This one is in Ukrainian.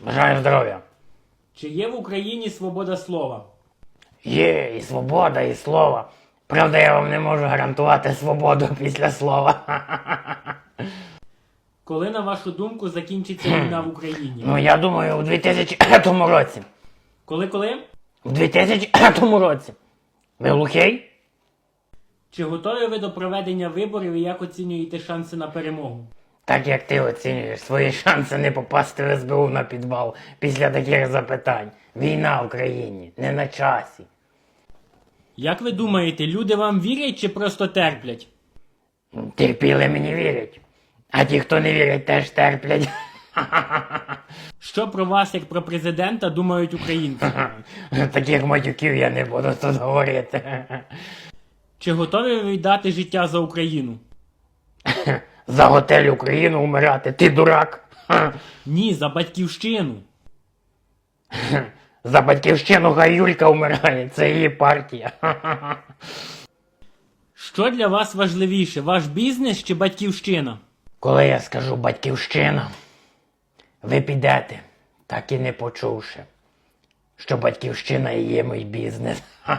Бажаю здоров'я. Чи є в Україні свобода слова? Є і свобода, і слово. Правда, я вам не можу гарантувати свободу після слова. Коли, на вашу думку, закінчиться війна в Україні? Ну, я думаю, у 2000 році. Коли коли? У 2000 році. Ви глухий? Чи готові ви до проведення виборів і як оцінюєте шанси на перемогу? Так як ти оцінюєш свої шанси не попасти в СБУ на підвал після таких запитань. Війна в країні, не на часі. Як ви думаєте, люди вам вірять чи просто терплять? Терпіли мені вірять. А ті, хто не вірять, теж терплять. Що про вас, як про президента, думають українці? Таких матюків я не буду тут говорити. Чи готові ви віддати життя за Україну? За готель Україну умирати, ти дурак. Ні, за батьківщину. За батьківщину хай Юлька умирає, це її партія. Що для вас важливіше, ваш бізнес чи батьківщина? Коли я скажу батьківщина, ви підете, так і не почувши, що батьківщина і є мій бізнес.